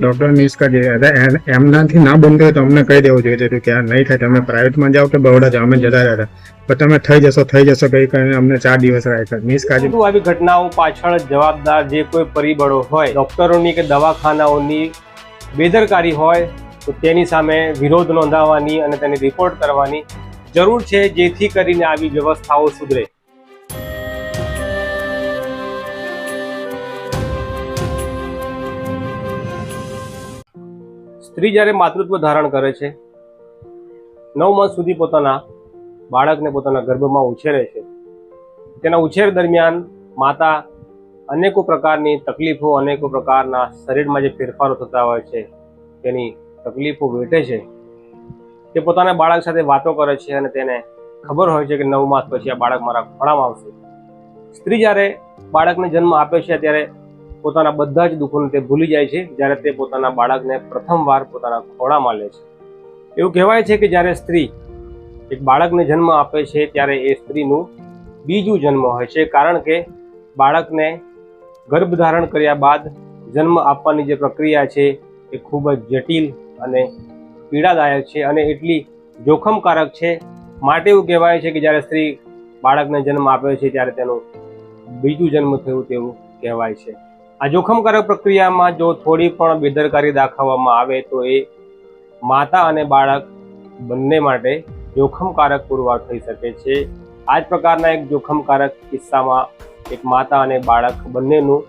Doctor miss કરી એમનાથી ના બનતો હોય તો અમને કહી દેવું જોઈએ. કે, આ નહીં થાય, તમે પ્રાઇવેટમાં જાઓ કે બરોડા જાઓ, અમે જતા રહેતા. પણ તમે થઈ જશો થઈ જશો, કઈ કરીને અમને ચાર દિવસ રાખ્યા મિસ કાજી પરંતુ આવી ઘટનાઓ પાછળ જવાબદાર જે કોઈ પરિબળો હોય ડોક્ટરોની કે દવાખાનાઓની બેદરકારી હોય, તો તેની સામે વિરોધ નોંધાવવાની અને તેની રિપોર્ટ કરવાની જરૂર છે, જેથી કરીને આવી વ્યવસ્થાઓ સુધરે. સ્ત્રી જ્યારે માતૃત્વ ધારણ કરે છે, નવ માસ સુધી પોતાના બાળકને પોતાના ગર્ભમાં ઉછેરે છે. તેના ઉછેર દરમિયાન માતા અનેકો પ્રકારની તકલીફો, અનેકો પ્રકારના શરીરમાં જે ફેરફારો થતા હોય છે, તેની તકલીફો વેઠે છે. તે પોતાના બાળક સાથે વાતો કરે છે અને તેને ખબર હોય છે કે નવ માસ પછી આ બાળક મારા ખોળામાં આવશે. સ્ત્રી જ્યારે બાળકને જન્મ આપે છે, ત્યારે પોતાના બધા જ દુઃખોને તે ભૂલી જાય છે, જ્યારે તે પોતાના બાળકને પ્રથમવાર પોતાના ખોળામાં લે છે. એવું કહેવાય છે કે જ્યારે સ્ત્રી એક બાળકને જન્મ આપે છે, ત્યારે એ સ્ત્રીનું બીજું જન્મ હોય છે, કારણ કે બાળકને ગર્ભધારણ કર્યા બાદ જન્મ આપવાની જે પ્રક્રિયા છે, એ ખૂબ જ જટિલ અને પીડાદાયક છે અને એટલી જોખમકારક છે. માટે એવું કહેવાય છે કે જ્યારે સ્ત્રી બાળકને જન્મ આપે છે, ત્યારે તેનું બીજું જન્મ થયું તેવું કહેવાય છે. આ જોખમકારક પ્રક્રિયામાં જો થોડી પણ બેદરકારી દાખવવામાં આવે તો એ માતા અને બાળક બંને માટે જોખમકારક પુરવાર થઈ શકે છે. આ જ પ્રકારના એક જોખમકારક કિસ્સામાં એક માતા અને બાળક બંનેનું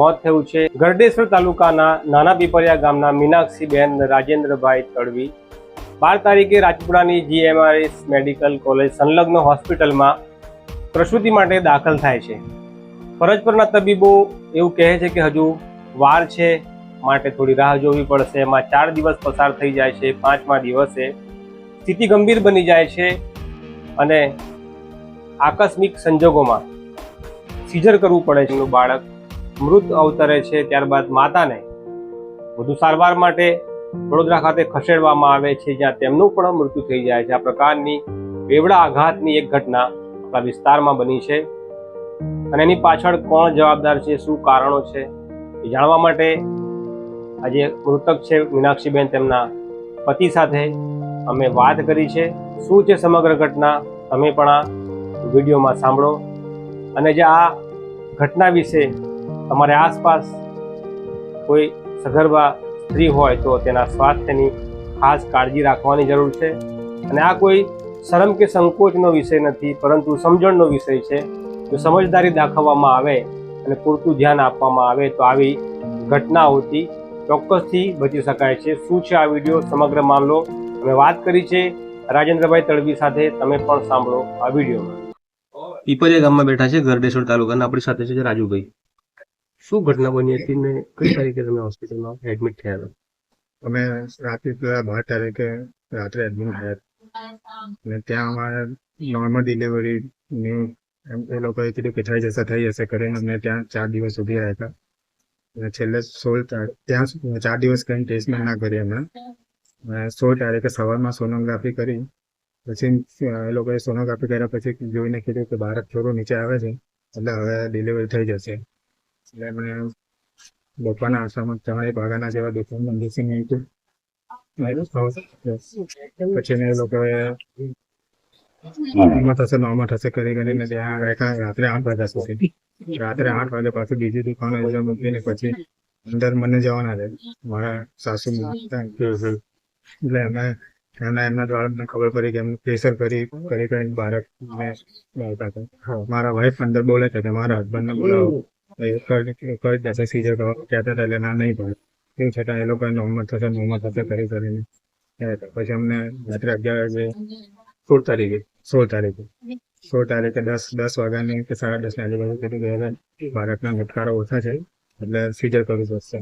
મોત થયું છે. ગરડેશ્વર તાલુકાના નાના પીપરિયા ગામના મીનાક્ષીબેન રાજેન્દ્રભાઈ તડવી બાર તારીખે રાજપુરાની જીએમઆરએસ મેડિકલ કોલેજ સંલગ્ન હોસ્પિટલમાં પ્રસૂતિ માટે દાખલ થાય છે. ફરજ પરના તબીબો એવું કહે છે કે હજુ વાર છે, માટે થોડી રાહ જોવી પડશે. એમાં ચાર દિવસ પસાર થઈ જાય છે, પાંચમા દિવસે. સ્થિતિ ગંભીર બની જાય છે અને આકસ્મિક સંજોગોમાં સિઝર કરવું પડે છે. એનું બાળક મૃત અવતરે છે, ત્યારબાદ માતાને વધુ સારવાર માટે વડોદરા ખાતે ખસેડવામાં આવે છે, જ્યાં તેમનું પણ મૃત્યુ થઈ જાય છે. આ પ્રકારની બેવડા આઘાતની એક ઘટના આપણા વિસ્તારમાં બની છે. અને એની પાછળ કોણ જવાબદાર છે, શું કારણો છે, એ જાણવા માટે આજે મૃતક છે મીનાક્ષીબેન તેમના પતિ સાથે અમે વાત કરી છે. શું છે સમગ્ર ઘટના? તમે પણ આ વિડીયોમાં સાંભળો. અને જે આ ઘટના વિશે તમારે આસપાસ કોઈ સગર્ભા સ્ત્રી હોય તો તેના સ્વાસ્થ્યની ખાસ કાળજી રાખવાની જરૂર છે. અને આ કોઈ શરમ કે સંકોચનો વિષય નથી, પરંતુ સમજણનો વિષય છે. જો સમજદારી દાખવવામાં આવે અને પૂરતું ધ્યાન આપવામાં આવે તો આવી ઘટનાઓથી ચોક્કસથી બચી શકાય છે. શું છે આ વીડિયો? સમગ્ર મામલો અમે વાત કરી છે. રાજેન્દ્રભાઈ તળવી સાથે તમે પણ સાંભળો આ વિડીયોમાં. પીપરિયા ગામમાં બેઠા છે ગરડેશ્વર તાલુકાના આપણી સાથે છે રાજુભાઈ. શું ઘટના બની હતી ને કઈ તારીખે તમે હોસ્પિટલમાં એડમિટ થયા હતા? અમે રાત્રે પેલા બાર તારીખે રાત્રે એડમિટ થયા અને ત્યાં અમારે નોર્મલ ડિલિવરી ની એમ એ લોકોએ કીધું કે થઈ જશે થઈ જશે કરીને અમને ત્યાં ચાર દિવસ ઊભી રાખ્યા અને છેલ્લે સોળ તારીખ ત્યાં ચાર દિવસ કરીને ટેસ્ટમેન્ટ ના કરી અમે સોળ તારીખે સવારમાં સોનોગ્રાફી કરી. પછી એ લોકોએ સોનોગ્રાફી કર્યા પછી જોઈને કીધું કે બાળક થોડું નીચે આવે છે. એટલે હવે ડિલિવરી થઈ જશે. એટલે એમણે બપોરના આશ્રમમાં તમારી ભાગાના જેવા દુકાનમાં બંધ પછી એ લોકોએ નોર્મલ થશે નોર્મલ થશે કરી કરીને ત્યાં રાત્રે આઠ વાગ્યા સુધી. રાત્રે આઠ વાગે પાછું બીજી દુકાનો એ મૂકીને પછી અંદર મને જવાના છે મારા સાસુ એટલે એમને એમના એમના દ્વારા મને ખબર પડી કે એમને પ્રેશર કરી કરી કરીને બાળકને મારા વાઈફ અંદર બોલે છે કે મારા હસબન્ડને બોલાવો. કરી કરી દેશે સીઝર કરવા કહેતા હતા એટલે ના નહીં પડે તેમ છતાં એ લોકો નોમત થશે નોમત થશે કરી કરીને. પછી અમને રાત્રે અગિયાર વાગે સોળ તારીખે સોળ તારીખે. સોળ તારીખે દસ દસ વાગ્યાની કે સાડા દસની આજુબાજુ કીધું કે હવે બાળકના ઘટકારો ઓછા છે. એટલે સીઝર કરવું પડશે.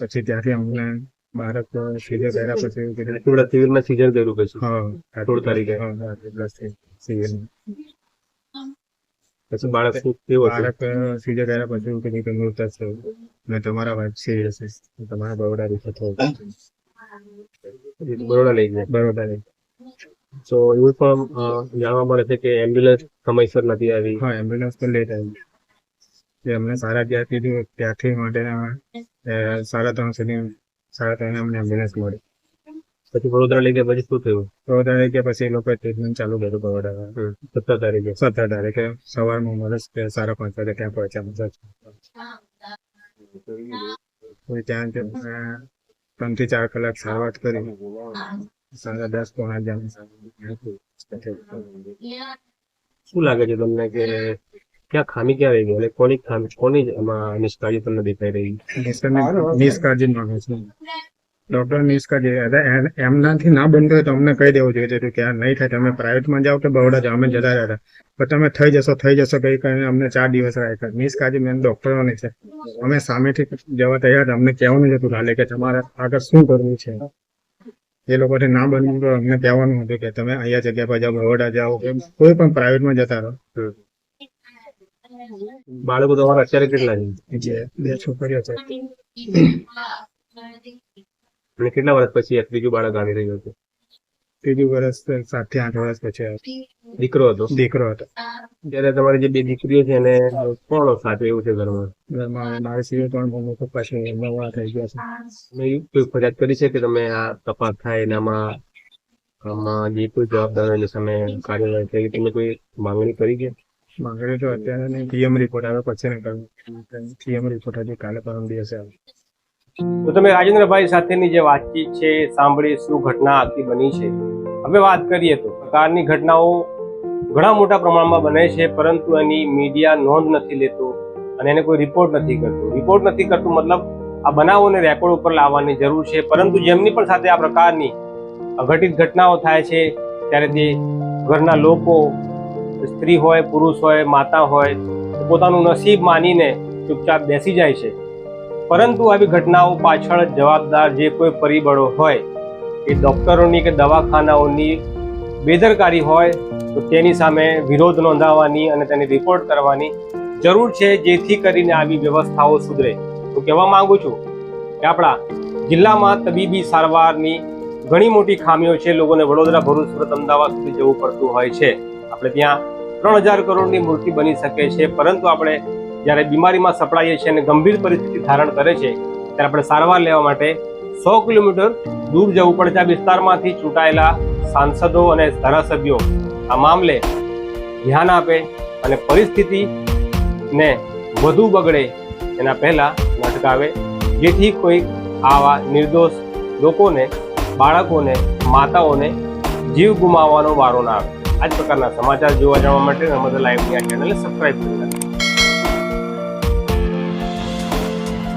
પછી ત્યાંથી અમને બાળક સીઝર કર્યા પછી થોડા સિવિલમાં સીઝર કર્યું પછી? હા. સોળ તારીખે? પછી બાળક કેવું બાળક સીઝર કર્યા પછી એવું કીધું કે મૃત છે. ને તમારા વાઈફ સિરિયસ છે. તમારા બરોડા રીફર થવું બરોડા લઈ ગયા. બરોડા તો એવું પણ જાણવા મળે છે કે એમ્બ્યુલન્સ સમયસર નથી આવી. હા એમ્બ્યુલન્સ પણ લેટ આવી. જે અમને સાડા અગિયાર કીધું ત્યાંથી માટે સાડા ત્રણ સુધી સાડા ત્રણ અમને એમ્બ્યુલન્સ મળી. પછી વડોદરા લઈ ગયા પછી શું થયું? વડોદરા લઈ ગયા પછી એ લોકો ટ્રીટમેન્ટ ચાલુ કર્યું વડોદરા સત્તર તારીખે. સત્તર તારીખે. સવારમાં મળે છે સાડા પાંચ વાગે ત્યાં પહોંચ્યા મસાજ પછી ત્યાં ત્રણથી ચાર કલાક સારવાર કરી. સાડા દસ પોણા જામ શું લાગે છે તમને કે ક્યાં ખામી ક્યાં રહી ગઈ? કોની ખામી કોની એમાં નિષ્કાળજી તમને દેખાઈ રહી? નિષ્કાળજી માંગે છે. ડોક્ટર નિષ્કાળજી એટલે એમનાથી ના બનતો હોય તો અમને કહી દેવું જોઈએ. કે આ નહીં થાય તમે પ્રાઇવેટમાં જાઓ કે બરોડા જાઓ? અમે જતા રહ્યા પણ તમે થઈ જશો થઈ જશો. કઈ કરીને અમને ચાર દિવસ રાખ્યા નિષ્કાળજી મેન ડોક્ટરોની છે. અમે સામેથી જવા તૈયાર હતા. અમને કહેવાનું જ હતું કાલે કે તમારે આગળ શું કરવું છે? એ લોકોથી ના બનવું તો અમને કહેવાનું હતું કે તમે અહીંયા જગ્યા પર જાઓ બરોડા જાઓ કે કોઈ પણ પ્રાઇવેટમાં જતા રહો. બાળકો તમારા અત્યારે કેટલા છે? બે છોકરીઓ છે. કેટલા વર્ષ પછી એક બીજું બાળક આવી રહ્યું છે ત્રીજું વર્ષ સાતથી આઠ વર્ષ પછી દીકરો હતો? દીકરો હતો. જયારે તમારી જે બે દીકરીઓ છે એને કોણ સાચવે એવું છે ઘરમાં? ઘરમાં મારે સિવાય ત્રણ મમ્મી પપ્પા છે નવા થઈ ગયા છે. મેં કોઈ ફરિયાદ કરી છે કે તમે આ તપાસ થાય એનામાં આમાં જે કોઈ જવાબદાર એની સામે કાર્યવાહી થઈ તમે કોઈ માંગણી કરી કે? માંગણી તો અત્યારે નહીં. પીએમ રિપોર્ટ આવે પછી ને કરવું પીએમ રિપોર્ટ આજે કાલે પરમ દિવસે આવે તો તમે રાજેન્દ્રભાઈ સાથેની જે વાતચીત છે સાંભળી શું ઘટના આખી બની છે? હવે વાત કરીએ તો પ્રકારની ઘટનાઓ ઘણા મોટા પ્રમાણમાં બને છે, પરંતુ એની મીડિયા નોંધ નથી લેતો અને એને કોઈ રિપોર્ટ નથી કરતું. રિપોર્ટ નથી કરતું મતલબ આ બનાવોને રેકોર્ડ ઉપર લાવવાની જરૂર છે, પરંતુ જેમની પણ સાથે આ પ્રકારની અઘટિત ઘટનાઓ થાય છે, ત્યારે તે ઘરના લોકો, સ્ત્રી હોય, પુરુષ હોય, માતા હોય પોતાનું નસીબ માનીને ચૂપચાપ બેસી જાય છે. પરંતુ આવી ઘટનાઓ પાછળ જવાબદાર જે કોઈ પરિબળો હોય, એ ડૉક્ટરોની કે દવાખાનાઓની બેદરકારી હોય, તો તેની સામે વિરોધ નોંધાવવાની અને તેને રિપોર્ટ કરવાની જરૂર છે, જેથી કરીને આવી વ્યવસ્થાઓ સુધરે. હું કહેવા માંગુ છું કે આપણા જિલ્લામાં તબીબી સારવારની ઘણી મોટી ખામીઓ છે. લોકોને વડોદરા ભરૂચ, સુરત, અમદાવાદ સુધી જવું પડતું હોય છે. આપણે ત્યાં ત્રણ હજાર કરોડની મૂર્તિ બની શકે છે, પરંતુ આપણે જ્યારે બીમારીમાં સપડાઈએ છીએ અને ગંભીર પરિસ્થિતિ ધારણ કરે છે, ત્યારે આપણે સારવાર લેવા માટે સો કિલોમીટર દૂર જવું પડે છે આ વિસ્તારમાંથી ચૂંટાયેલા સાંસદો અને ધારાસભ્યો. આ મામલે ધ્યાન આપે અને પરિસ્થિતિને વધુ બગડે એના પહેલા અટકાવે જેથી કોઈ આવા નિર્દોષ લોકોને, બાળકોને, માતાઓને જીવ ગુમાવવાનો વારો ના આવે. આ જ પ્રકારના સમાચાર જોવા જવા માટે નર્મદા લાઈવની આ ચેનલને સબસ્ક્રાઇબ કરી